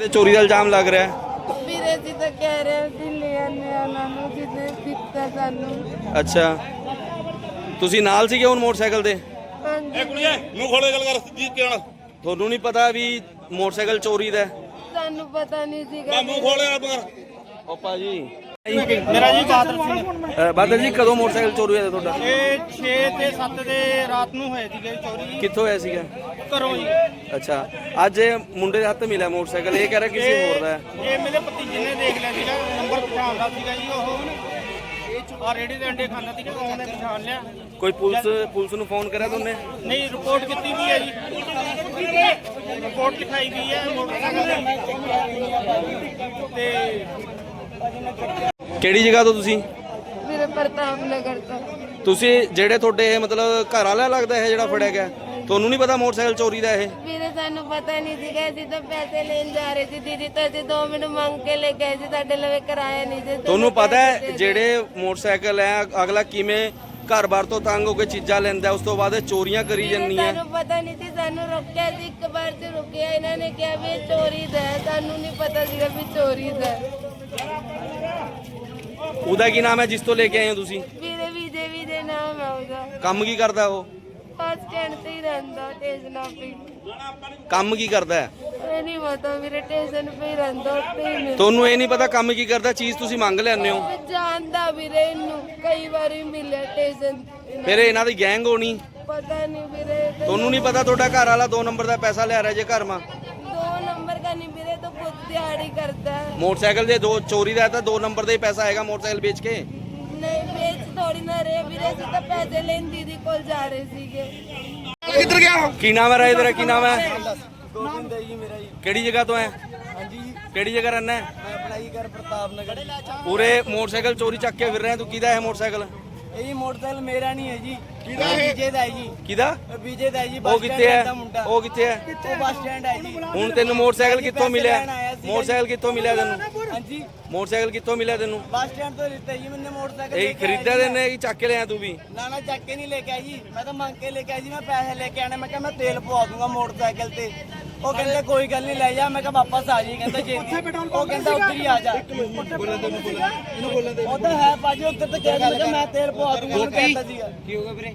ਤੇ ਚੋਰੀ ਦਾ ਇਲਜ਼ਾਮ ਲੱਗ ਰਿਹਾ ਹੈ। ਵੀਰੇ ਜੀ ਤਾਂ ਕਹਿ ਰਹੇ ਦਿੱਲੀ ਆਨੇ ਉਹਨਾਂ ਨੂੰ ਜਿਹਨੇ ਦਿੱਤਾ ਸਾਨੂੰ। ਅੱਛਾ। ਤੁਸੀਂ ਨਾਲ ਸੀਗੇ ਹੁਣ ਮੋਟਰਸਾਈਕਲ ਦੇ ਹਾਂਜੀ। ਇਹ ਕੁੜੀਏ ਮੂੰਹ ਖੋਲੇ ਗੱਲ ਕਰ ਜੀ ਕਿਹੜਾ ਤੁਹਾਨੂੰ ਨਹੀਂ ਪਤਾ ਵੀ ਮੋਟਰਸਾਈਕਲ ਚੋਰੀ ਦਾ ਹੈ? ਸਾਨੂੰ ਪਤਾ ਨਹੀਂ ਸੀਗਾ ਮੈਂ ਮੂੰਹ ਖੋਲੇ ਗੱਲ ਕਰ ਭਾਜੀ ਮੇਰਾ ਜੀ ਬਾਦਲ ਸਿੰਘ ਅ, ਬਾਦਲ ਜੀ ਕਦੋਂ ਮੋਟਰਸਾਈਕਲ ਚੋਰੀ ਹੋਇਆ ਤੁਹਾਡਾ? ਇਹ 6 ਤੇ 7 ਦੇ ਰਾਤ ਨੂੰ ਹੋਏ ਸੀਗੇ ਚੋਰੀ। ਕਿੱਥੋਂ ਹੋਇਆ ਸੀਗਾ? ਘਰੋਂ ਜੀ। ਅੱਛਾ ਅੱਜ ਇਹ ਮੁੰਡੇ ਦੇ ਹੱਥ ਮਿਲਿਆ ਮੋਟਰਸਾਈਕਲ। ਇਹ ਕਹਿ ਰਿਹਾ ਕਿਸੇ ਹੋਰ ਦਾ ਹੈ। ਇਹ ਮੇਰੇ ਭਤੀਜੇ ਨੇ ਦੇਖ ਲਿਆ ਸੀਗਾ ਨੰਬਰ ਪਛਾਣਦਾ ਸੀਗਾ ਜੀ ਉਹ। ਆ ਰੇੜੀ ਦੇ ਅੰਡੇ ਖਾਂਦਾ ਸੀਗਾ ਉਹਨੇ ਪਛਾਣ ਲਿਆ। ਕੋਈ ਪੁਲਿਸ ਪੁਲਿਸ ਨੂੰ ਫੋਨ ਕਰਿਆ ਤੁਮਨੇ ਨਹੀਂ ਰਿਪੋਰਟ ਕੀਤੀ ਵੀ ਹੈ ਜੀ। ਰਿਪੋਰਟ ਲਿਖਾਈ ਗਈ ਹੈ ਮੋਟਰਸਾਈਕਲ ਤੇ ਕਿਹੜੀ ਜਗ੍ਹਾ ਤੋਂ ਤੁਸੀਂ? ਵੀਰੇ ਪ੍ਰਤਾਪ ਨਗਰ ਤੋਂ ਤੁਸੀਂ ਜਿਹੜੇ ਤੁਹਾਡੇ ਇਹ ਮਤਲਬ ਘਰ ਵਾਲਾ ਲੱਗਦਾ ਹੈ ਜਿਹੜਾ ਫੜਿਆ ਗਿਆ ਤੁਹਾਨੂੰ ਨਹੀਂ ਪਤਾ ਮੋਟਰਸਾਈਕਲ ਚੋਰੀ ਦਾ ਇਹ? ਵੀਰੇ ਸਾਨੂੰ ਪਤਾ ਨਹੀਂ ਸੀਗਾ ਅਸੀਂ ਤਾਂ ਪੈਸੇ ਲੈਣ ਜਾ ਰਹੇ ਸੀ ਦੀਦੀ ਤਾਂ ਅਸੀਂ 2 ਮਿੰਟ ਮੰਗ ਕੇ ਲੈ ਗਏ ਸੀ ਸਾਡੇ ਲਵੇ ਕਰਾਇਆ ਨਹੀਂ ਸੀ ਤੁਹਾਨੂੰ ਪਤਾ ਹੈ ਜਿਹੜੇ ਮੋਟਰਸਾਈਕਲ ਹੈ ਅਗਲਾ ਕਿਵੇਂ ਘਰ-ਬਾਰ ਤੋਂ ਤੰਗ ਹੋ ਕੇ ਚੀਜ਼ਾਂ ਲੈਂਦਾ ਉਸ ਤੋਂ ਬਾਅਦ ਚੋਰੀਆਂ ਕਰੀ ਵੀਰੇ, ਜਾਂਦੀਆਂ ਸਾਨੂੰ ਪਤਾ ਨਹੀਂ ਸੀ ਸਾਨੂੰ ਰੋਕਿਆ ਸੀ ਇੱਕ ਵਾਰ ਚ ਰੁਕਿਆ ਇਹਨਾਂ ਨੇ ਕਿਹਾ ਵੀ ਇਹ ਚੋਰੀ ਦਾ ਹੈ ਸਾਨੂੰ ਨਹੀਂ ਪਤਾ ਸੀਗਾ ਵੀ ਚੋਰੀ ਦਾ ਹੈ। ਉਹਦਾ ਕੀ ਨਾਮ ਹੈ? ਜਿਸ ਤੋਂ ਲੈ ਕੇ ਆਏ ਹੋ ਤੁਸੀਂ? ਵੀਰੇ ਵੀ ਦੇ ਨਾਮ ਹੈ ਉਹਦਾ। ਕੰਮ ਕੀ ਕਰਦਾ ਉਹ? ਬੱਸ ਸਟੈਂਡ ਤੇ ਹੀ ਰਹਿੰਦਾ ਟੇਸ਼ਨ ਆਪੇ ਕੰਮ ਕੀ ਕਰਦਾ ਹੈ? ਇਹ ਨਹੀਂ ਪਤਾ ਵੀਰੇ ਟੇਸ਼ਨ ਹੀ ਰਹਿੰਦਾ ਉੱਤੇ ਹੀ ਮਿਲ ਤੁਹਾਨੂੰ ਇਹ ਨਹੀਂ ਪਤਾ ਕੰਮ ਕੀ ਕਰਦਾ ਚੀਜ਼ ਤੁਸੀਂ ਮੰਗ ਲੈਂਦੇ ਹੋ? ਮੈਂ ਜਾਣਦਾ ਵੀਰੇ ਇਹਨੂੰ ਕਈ ਵਾਰੀ ਮਿਲਿਆ ਟੇਸ਼ਨ ਫਿਰ ਇਹਨਾਂ ਦੀ ਗੈਂਗ ਹੋਣੀ? ਪਤਾ ਨਹੀਂ ਵੀਰੇ। ਤੁਹਾਨੂੰ ਨਹੀਂ ਪਤਾ ਤੁਹਾਡਾ ਘਰ ਵਾਲਾ 2 ਨੰਬਰ ਦਾ ਪੈਸਾ ਲਿਆ ਰਿਹਾ ਜੇ ਘਰ ਮਾ। ਦਾ ਨਹੀਂ ਵੀਰੇ ਤਾਂ ਖੁਦ ਦਿਹਾੜੀ ਕਰਦਾ ਹੈ। ਮੋਟਰਸਾਈਕਲ ਦੇ ਦੋ ਚੋਰੀ ਦਾ ਤਾਂ 2 ਨੰਬਰ ਦਾ ਹੀ ਪੈਸਾ ਆਏਗਾ ਮੋਟਰਸਾਈਕਲ ਵੇਚ ਕੇ? ਨਹੀਂ ਵੇਚ ਥੋੜੀ ਨਾ ਰਹੇ ਵੀਰੇ ਅਸੀਂ ਤਾਂ ਪੈਸੇ ਲੈਣ ਦੀਦੀ ਕੋਲ ਜਾ ਰਹੇ ਸੀਗੇ। ਕੀ ਨਾਮ ਹੈ ਰਾਏ ਤੇਰਾ? ਕੀ ਨਾਮ ਹੈ? ਗੋਬਿੰਦ ਹੈ ਜੀ ਮੇਰਾ ਜੀ। ਕਿਹੜੀ ਜਗ੍ਹਾ ਤੋਂ ਹੈ? ਹਾਂਜੀ। ਕਿਹੜੀ ਜਗ੍ਹਾ ਰਹਿਣਾ ਹੈ? ਮੈਂ ਆਪਣਾ ਹੀ ਘਰ ਪ੍ਰਤਾਪ ਨਗਰ। ਪੂਰੇ ਮੋਟਰਸਾਈਕਲ ਚੋਰੀ ਚੱਕ ਕੇ ਫਿਰ ਰਿਹਾ ਤੂੰ ਕਿਹਦਾ ਹੈ ਮੋਟਰਸਾਈਕਲ? ਇਹ ਜੀ ਮੋਟਰਸਾਈਕਲ ਮੇਰਾ ਨਹੀਂ ਹੈ ਜੀ। ਕਿਹਦਾ ਹੈ ਵਿਜੇ ਦਾ ਹੈ ਜੀ। ਕਿਹਦਾ? ਵਿਜੇ ਦਾ ਹੈ ਜੀ ਉਹ ਕਿੱਥੇ ਹੈ? ਉਹ ਕਿੱਥੇ ਹੈ? ਉਹ ਬੱਸ ਸਟੈਂਡ ਹੈ ਜੀ। ਹੁਣ ਤੈਨੂੰ ਮੋਟਰਸਾਈਕਲ ਕਿੱਥੋਂ ਮਿਲਿਆ? ਮੋਟਰਸਾਈਕਲ ਕਿੱਥੋਂ ਮਿਲਿਆ ਤੈਨੂੰ? ਹਾਂਜੀ। ਮੋਟਰਸਾਈਕਲ ਕਿੱਥੋਂ ਮਿਲਿਆ ਤੈਨੂੰ? ਬੱਸ ਸਟੈਂਡ ਤੋਂ ਲਿੱਤਾ ਜੀ ਮੈਨੇ ਮੋਟਰਸਾਈਕਲ ਇਹ ਖਰੀਦਿਆ ਦੇਨੇ ਕਿ ਚੱਕ ਕੇ ਲਿਆ ਤੂੰ ਵੀ? ਨਾ ਨਾ ਚੱਕ ਕੇ ਨਹੀਂ ਲੈ ਕੇ ਆਈ ਜੀ। ਮੈਂ ਤਾਂ ਮੰਗ ਕੇ ਲੈ ਕੇ ਆਈ ਜੀ ਮੈਂ ਪੈਸੇ ਲੈ ਕੇ ਆਣੇ ਮੈਂ ਕਿਹਾ ਮੈਂ ਤੇਲ ਪਵਾ ਦੂੰਗਾ ਮੋਟਰਸਾਈਕਲ ਤੇ। ਉਹ ਕਹਿੰਦਾ ਕੋਈ ਗੱਲ ਨਹੀਂ ਲੈ ਜਾ। ਮੈਂ ਕਿਹਾ ਵਾਪਸ ਆ ਜੀ ਕਹਿੰਦਾ ਜੇ ਉਹ ਕਹਿੰਦਾ ਉੱਧਰ ਹੀ ਆ ਜਾ। ਉਹ ਤਾਂ ਹੈ ਭਾਜੀ ਉੱਧਰ ਤਾਂ ਕਿਹਾ ਮੈਂ ਤੇਲ ਪਵਾ ਦੂੰਗਾ ਕਹਿੰਦਾ ਸੀਗਾ। ਕੀ ਹੋ ਗਿਆ ਵੀਰੇ?